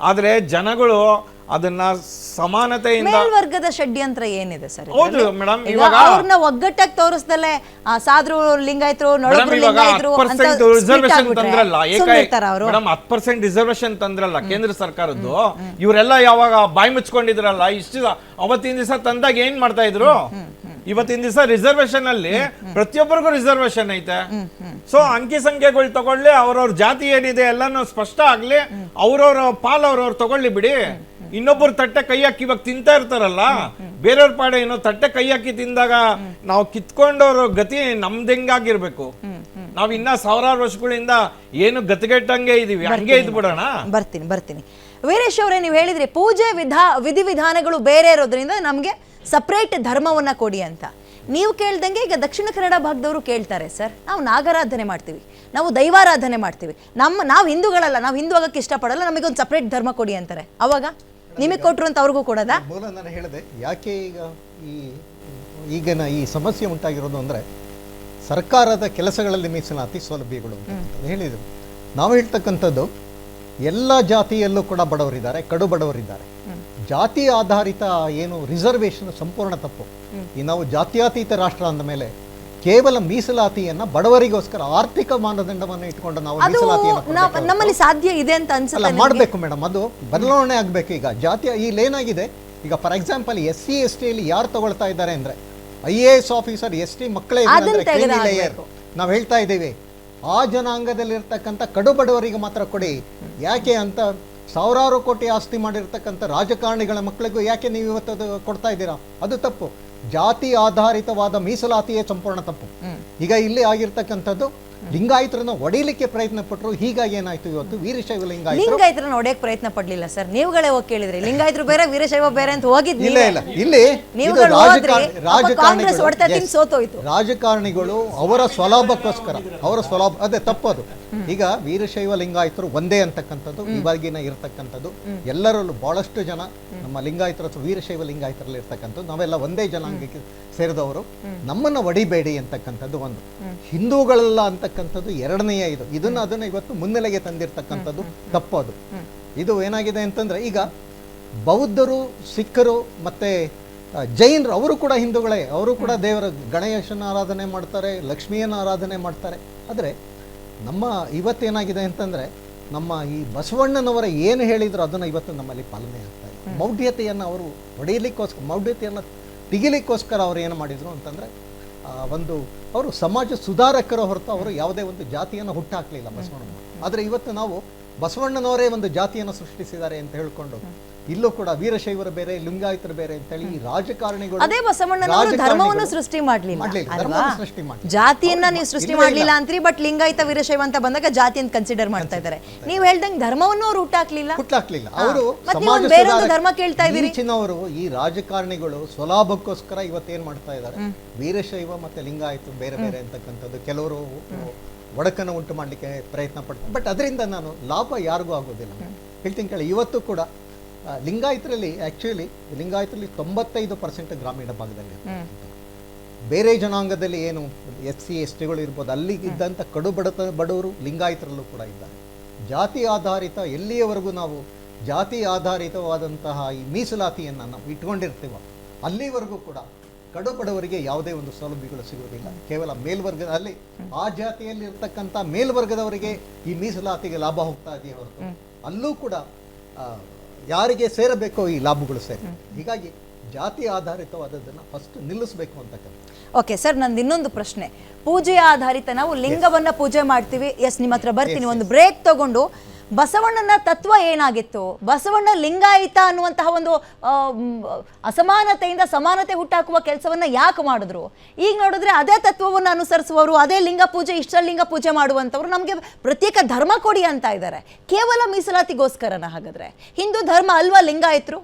ಆದ್ರೆ ಜನಗಳು ಅದನ್ನ ಸಮಾನತೆಯಿಂದ ಮೇಲ್ವರ್ಗದ ಷಡ್ಯಂತ್ರ ಏನಿದೆ ಸರ್ ಹೌದು ಮೇಡಮ್ ಇವಾಗ ಅವ್ರನ್ನ ಒಗ್ಗಟ್ಟಾಗಿ ತೋರಿಸ್ದಲೆ ಆ, ಸಾದ್ರು ಲಿಂಗಾಯತರು ಇವಾಗ ಲಿಂಗಾಯತರು ರಿಸರ್ವೇಶನ್ ತಂದ್ರಲ್ಲ ಏಕೈ ಮೇಡಮ್ ಹತ್ತು ಪರ್ಸೆಂಟ್ ರಿಸರ್ವೇಶನ್ ತಂದ್ರಲ್ಲ ಕೇಂದ್ರ ಸರ್ಕಾರದ್ದು ಇವರೆಲ್ಲ ಯಾವಾಗ ಬಾಯಿ ಮುಚ್ಕೊಂಡಿದ್ರಲ್ಲ ಇಷ್ಟು ಅವತ್ತಿನ ದಿವಸ ತಂದಾಗ ಏನ್ ಮಾಡ್ತಾ ಇದ್ರು? ಇವತ್ತಿನ ದಿವಸ ರಿಸರ್ವೇಶನ್ ಅಲ್ಲಿ ಪ್ರತಿಯೊಬ್ಬರಿಗೂ ರಿಸರ್ವೇಶನ್ ಐತೆ. ಸೊ ಅಂಕಿ ಸಂಖ್ಯೆಗಳು ತಗೊಳ್ಳಿ ಅವ್ರವ್ರ ಜಾತಿ ಏನಿದೆ ಎಲ್ಲಾನು ಸ್ಪಷ್ಟ ಆಗ್ಲಿ ಅವ್ರವ್ರ ಪಾಲ್ ಅವ್ರವ್ರು ತಗೊಳ್ಳಿ ಬಿಡಿ. ಇನ್ನೊಬ್ಬರು ತಟ್ಟೆ ಕೈ ಹಾಕಿ ಇವಾಗ ತಿಂತಾ ಇರ್ತಾರಲ್ಲ ಬೇರೆಯವ್ರ ಪಾಡೆ ಏನೋ ತಟ್ಟೆ ಕೈ ಹಾಕಿ ತಿಂದಾಗ ನಾವು ಕಿತ್ಕೊಂಡವ್ರ ಗತಿ ನಮ್ದೆಂಗಾಗಿರ್ಬೇಕು ನಾವ್ ಇನ್ನ ಸಾವಿರಾರು ವರ್ಷಗಳಿಂದ ಏನು ಗತಿಗೆಟ್ಟಂಗೆ ಇದೀವಿ ಹಂಗೆ ಇದ್ಬಿಡೋಣ? ಬರ್ತೀನಿ ಬರ್ತೀನಿ. ವೀರೇಶ್ ಅವರೇ ನೀವು ಹೇಳಿದ್ರಿ ಪೂಜೆ ವಿಧಾ ವಿಧಿವಿಧಾನಗಳು ಬೇರೆ ಇರೋದ್ರಿಂದ ನಮಗೆ ಸಪ್ರೇಟ್ ಧರ್ಮವನ್ನು ಕೊಡಿ ಅಂತ. ನೀವು ಕೇಳ್ದಂಗೆ ಈಗ ದಕ್ಷಿಣ ಕನ್ನಡ ಭಾಗದವರು ಕೇಳ್ತಾರೆ ಸರ್. ನಾವು ನಾಗರಾಧನೆ ಮಾಡ್ತೀವಿ. ನಾವು ದೈವಾರಾಧನೆ ಮಾಡ್ತೀವಿ. ನಮ್ಮ ನಾವು ಹಿಂದೂಗಳಲ್ಲ ನಾವು ಹಿಂದೂ ಆಗಕ್ಕೆ ಇಷ್ಟಪಡಲ್ಲ ನಮಗೊಂದು ಸಪ್ರೇಟ್ ಧರ್ಮ ಕೊಡಿ ಅಂತಾರೆ. ಅವಾಗ? ನಿಮಗೆ ಕೊಟ್ಟರು ಅಂತ ಅವ್ರಿಗೂ ಕೊಡೋದಾ? ನಾನು ಹೇಳಿದೆ ಯಾಕೆ ಈಗ ಈ ಈಗಿನ ಈ ಸಮಸ್ಯೆ ಉಂಟಾಗಿರೋದು ಅಂದರೆ ಸರ್ಕಾರದ ಕೆಲಸಗಳಲ್ಲಿ ಮೀಸಲಾತಿ ಸೌಲಭ್ಯಗಳು ಹೇಳಿದರು. ನಾವು ಹೇಳ್ತಕ್ಕಂಥದ್ದು ಎಲ್ಲ ಜಾತಿಯಲ್ಲೂ ಕೂಡ ಬಡವರಿದ್ದಾರೆ ಕಡು ಬಡವರಿದ್ದಾರೆ. ಜಾತಿ ಆಧಾರಿತ ಏನು ರಿಸರ್ವೇಶನ್ ಸಂಪೂರ್ಣ ತಪ್ಪು. ಈ ನಾವು ಜಾತ್ಯಾತೀತ ರಾಷ್ಟ್ರ ಅಂದ ಮೇಲೆ ಕೇವಲ ಮೀಸಲಾತಿಯನ್ನ ಬಡವರಿಗೋಸ್ಕರ ಆರ್ಥಿಕ ಮಾನದಂಡವನ್ನು ಇಟ್ಕೊಂಡು ನಾವು ಮೀಸಲಾತಿಯನ್ನು ನಮ್ಮಲ್ಲಿ ಸಾಧ್ಯ ಇದೆ ಅಂತ ಅನ್ಸಲ್ಲ ಮಾಡಬೇಕು ಮೇಡಮ್. ಅದು ಬದಲಾವಣೆ ಆಗಬೇಕು ಈಗ. ಜಾತಿ ಇಲ್ಲಿ ಏನಾಗಿದೆ ಈಗ for example S C S ಟಿಯಲ್ಲಿ ಯಾರು ತಗೊಳ್ತಾ ಇದ್ದಾರೆ ಅಂದ್ರೆ I A S officer S T ಮಕ್ಕಳೇ ನಾವು ಹೇಳ್ತಾ ಇದ್ದೀವಿ. ಆ ಜನಾಂಗದಲ್ಲಿರ್ತಕ್ಕಂಥ ಕಡು ಬಡವರಿಗೆ ಮಾತ್ರ ಕೊಡಿ. ಯಾಕೆ ಅಂತ ಸಾವಿರಾರು ಕೋಟಿ ಆಸ್ತಿ ಮಾಡಿರ್ತಕ್ಕಂಥ ರಾಜಕಾರಣಿಗಳ ಮಕ್ಕಳಿಗೂ ಯಾಕೆ ನೀವು ಇವತ್ತು ಅದು ಕೊಡ್ತಾ ಇದ್ದೀರಾ? ಅದು ತಪ್ಪು. ಜಾತಿ ಆಧಾರಿತವಾದ ಮೀಸಲಾತಿಯೇ ಸಂಪೂರ್ಣ ತಪ್ಪು. ಈಗ ಇಲ್ಲಿ ಆಗಿರ್ತಕ್ಕಂಥದ್ದು ಲಿಂಗಾಯತರನ್ನ ಒಡೆಯಲಿಕ್ಕೆ ಪ್ರಯತ್ನ ಪಟ್ಟರು ಹೀಗಾಗಿ ಏನಾಯ್ತು ಇವತ್ತು? ವೀರಶೈವ ಲಿಂಗಾಯತ ಲಿಂಗಾಯತರನ್ನ ಒಡೆಯಕ್ಕೆ ಪ್ರಯತ್ನ ಪಡ್ಲಿಲ್ಲ ಸರ್. ನೀವುಗಳೇ ಹೋಗಿ ಕೇಳಿದ್ರಿ. ಲಿಂಗಾಯತರು ಬೇರೆ ವೀರಶೈವ ಬೇರೆ ಅಂತ ಹೋಗಿದ್ ಇಲ್ಲ ಇಲ್ಲ. ಇಲ್ಲಿ ತಿಂದು ಸೋತೋಯ್ತು. ರಾಜಕಾರಣಿಗಳು ಅವರ ಸ್ವಲಾಭಕ್ಕೋಸ್ಕರ ಅವರ ಸ್ವಲಾಭ ಅದೇ ತಪ್ಪದು. ಈಗ ವೀರಶೈವ ಲಿಂಗಾಯತರು ಒಂದೇ ಅಂತಕ್ಕಂಥದ್ದು ಇವಾಗಿನ ಇರತಕ್ಕಂಥದ್ದು. ಎಲ್ಲರಲ್ಲೂ ಬಹಳಷ್ಟು ಜನ ನಮ್ಮ ಲಿಂಗಾಯತರ ಅಥವಾ ವೀರಶೈವ ಲಿಂಗಾಯತರಲ್ಲಿ ಇರ್ತಕ್ಕಂಥದ್ದು ನಾವೆಲ್ಲ ಒಂದೇ ಜನಾಂಗಕ್ಕೆ ಸೇರಿದವರು. ನಮ್ಮನ್ನ ಒಡಿಬೇಡಿ ಅಂತಕ್ಕಂಥದ್ದು ಒಂದು. ಹಿಂದೂಗಳಲ್ಲ ಅಂತಕ್ಕಂಥದ್ದು ಎರಡನೆಯ ಇದು. ಇದನ್ನ ಅದನ್ನ ಇವತ್ತು ಮುನ್ನೆಲೆಗೆ ತಂದಿರ್ತಕ್ಕಂಥದ್ದು ಅದು ಇದು ಏನಾಗಿದೆ ಅಂತಂದ್ರೆ ಈಗ ಬೌದ್ಧರು ಸಿಖ್ಖರು ಮತ್ತೆ ಜೈನರು ಅವರು ಕೂಡ ಹಿಂದೂಗಳೇ. ಅವರು ಕೂಡ ದೇವರ ಗಣೇಶನ ಆರಾಧನೆ ಮಾಡ್ತಾರೆ ಲಕ್ಷ್ಮಿಯನ್ನ ಆರಾಧನೆ ಮಾಡ್ತಾರೆ. ಆದರೆ ನಮ್ಮ ಇವತ್ತೇನಾಗಿದೆ ಅಂತಂದ್ರೆ ನಮ್ಮ ಈ ಬಸವಣ್ಣನವರ ಏನು ಹೇಳಿದ್ರು ಅದನ್ನು ಇವತ್ತು ನಮ್ಮಲ್ಲಿ ಪಾಲನೆ ಆಗ್ತಾ ಮೌಢ್ಯತೆಯನ್ನು ಅವರು ಹೊಡೆಯಲಿಕ್ಕೋಸ್ಕರ ಮೌಢ್ಯತೆಯನ್ನು ತೆಗಿಲಿಕ್ಕೋಸ್ಕರ ಅವ್ರು ಏನು ಮಾಡಿದ್ರು ಅಂತಂದರೆ ಒಂದು ಅವರು ಸಮಾಜ ಸುಧಾರಕರ ಹೊರತು ಅವರು ಯಾವುದೇ ಒಂದು ಜಾತಿಯನ್ನು ಹುಟ್ಟಾಕಲಿಲ್ಲ ಬಸವಣ್ಣ ಆದರೆ ಇವತ್ತು ನಾವು ಬಸವಣ್ಣನವರೇ ಒಂದು ಜಾತಿಯನ್ನು ಸೃಷ್ಟಿಸಿದ್ದಾರೆ ಅಂತ ಹೇಳ್ಕೊಂಡು ಇಲ್ಲೂ ಕೂಡ ವೀರಶೈವರು ಬೇರೆ ಲಿಂಗಾಯತರು ಬೇರೆ ಅಂತೇಳಿ ಈ ರಾಜಕಾರಣಿಗಳು ಅದೇ ಬಸವಣ್ಣನವರು ಧರ್ಮವನ್ನು ಸೃಷ್ಟಿ ಮಾಡ್ಲಿಲ್ಲ. ಜಾತಿಯನ್ನ ನೀವು ಸೃಷ್ಟಿ ಮಾಡಲಿಲ್ಲ ಅಂತ್ರಿ ಬಟ್ ಲಿಂಗಾಯತ ವೀರಶೈವ ಅಂತ ಬಂದಾಗ ಜಾತಿ ಅಂತ ಕನ್ಸಿಡರ್ ಮಾಡ್ತಾ ಇದ್ದಾರೆ. ನೀವು ಹೇಳ್ದಂಗೆ ಧರ್ಮವನ್ನು ಅವರು ಹುಟ್ಟಾಕ್ಲಿಲ್ಲ ಹುಟ್ಟಾಕ್ಲಿಲ್ಲ ಅವರು ಸಮಾಜ ಧರ್ಮ ಕೇಳ್ತಾ ಇದ್ದೀರಿ? ಚಿನ್ನವರು ಈ ರಾಜಕಾರಣಿಗಳು ಸ್ವಲಾಭಕ್ಕೋಸ್ಕರ ಇವತ್ತೇನ್ ಮಾಡ್ತಾ ಇದ್ದಾರೆ? ವೀರಶೈವ ಮತ್ತೆ ಲಿಂಗಾಯತ ಬೇರೆ ಬೇರೆ ಅಂತಕ್ಕಂಥದ್ದು. ಕೆಲವರು ಒಡಕನ್ನು ಉಂಟು ಮಾಡಲಿಕ್ಕೆ ಪ್ರಯತ್ನ ಪಡ್ತೀನಿ ಬಟ್ ಅದರಿಂದ ನಾನು ಲಾಭ ಯಾರಿಗೂ ಆಗೋದಿಲ್ಲ. ಹೇಳ್ತೀನಿ ಕೇಳಿ ಇವತ್ತು ಕೂಡ ಲಿಂಗಾಯತರಲ್ಲಿ ಆಕ್ಚುಲಿ ಲಿಂಗಾಯತರಲ್ಲಿ ತೊಂಬತ್ತೈದು ಪರ್ಸೆಂಟ್ ಗ್ರಾಮೀಣ ಭಾಗದಲ್ಲಿ ಬೇರೆ ಜನಾಂಗದಲ್ಲಿ ಏನು ಎಸ್ ಸಿ ಎಸ್ ಟಿಗಳು ಇರ್ಬೋದು ಅಲ್ಲಿ ಇದ್ದಂಥ ಕಡು ಬಡತ ಬಡವರು ಲಿಂಗಾಯತರಲ್ಲೂ ಕೂಡ ಇದ್ದಾರೆ. ಜಾತಿ ಆಧಾರಿತ ಎಲ್ಲಿಯವರೆಗೂ ನಾವು ಜಾತಿ ಆಧಾರಿತವಾದಂತಹ ಈ ಮೀಸಲಾತಿಯನ್ನು ನಾವು ಇಟ್ಕೊಂಡಿರ್ತೀವೋ ಅಲ್ಲಿವರೆಗೂ ಕೂಡ ಕಡು ಬಡವರಿಗೆ ಯಾವುದೇ ಒಂದು ಸೌಲಭ್ಯಗಳು ಸಿಗುವುದಿಲ್ಲ. ಕೇವಲ ಮೇಲ್ವರ್ಗದಲ್ಲಿ ಆ ಜಾತಿಯಲ್ಲಿ ಇರ್ತಕ್ಕಂಥ ಮೇಲ್ವರ್ಗದವರಿಗೆ ಈ ಮೀಸಲಾತಿಗೆ ಲಾಭ ಹೋಗ್ತಾ ಇದೆಯೇ ಹೊರತು ಅಲ್ಲೂ ಕೂಡ ಯಾರಿಗೆ ಸೇರಬೇಕೋ ಈ ಲಾಭಗಳು ಸೇರಿ. ಹೀಗಾಗಿ ಜಾತಿ ಆಧಾರಿತವಾದದ್ದನ್ನು ಫಸ್ಟ್ ನಿಲ್ಲಿಸಬೇಕು ಅಂತಕ್ಕಂಥ ಓಕೆ ಸರ್ ನಂದು ಇನ್ನೊಂದು ಪ್ರಶ್ನೆ. ಪೂಜೆ ಆಧಾರಿತ ನಾವು ಲಿಂಗವನ್ನ ಪೂಜೆ ಮಾಡ್ತೀವಿ. ಎಸ್ ನಿಮ್ಮ ಹತ್ರ ಬರ್ತೀನಿ. ಒಂದು ಬ್ರೇಕ್ ತಗೊಂಡು ಬಸವಣ್ಣನ ತತ್ವ ಏನಾಗಿತ್ತು? ಬಸವಣ್ಣ ಲಿಂಗಾಯಿತ ಅನ್ನುವಂತಹ ಒಂದು ಅಸಮಾನತೆಯಿಂದ ಸಮಾನತೆ ಹುಟ್ಟಾಕುವ ಕೆಲಸವನ್ನ ಯಾಕೆ ಮಾಡಿದ್ರು? ಈಗ ನೋಡಿದ್ರೆ ಅದೇ ತತ್ವವನ್ನು ಅನುಸರಿಸುವವರು, ಅದೇ ಲಿಂಗ ಪೂಜೆ ಇಷ್ಟಲಿಂಗ ಪೂಜೆ ಮಾಡುವಂಥವ್ರು ನಮಗೆ ಪ್ರತ್ಯೇಕ ಧರ್ಮ ಕೊಡಿ ಅಂತ ಇದ್ದಾರೆ ಕೇವಲ ಮೀಸಲಾತಿಗೋಸ್ಕರನ ಹಾಗಾದ್ರೆ. ಹಿಂದೂ ಧರ್ಮ ಅಲ್ವಾ ಲಿಂಗಾಯತರು?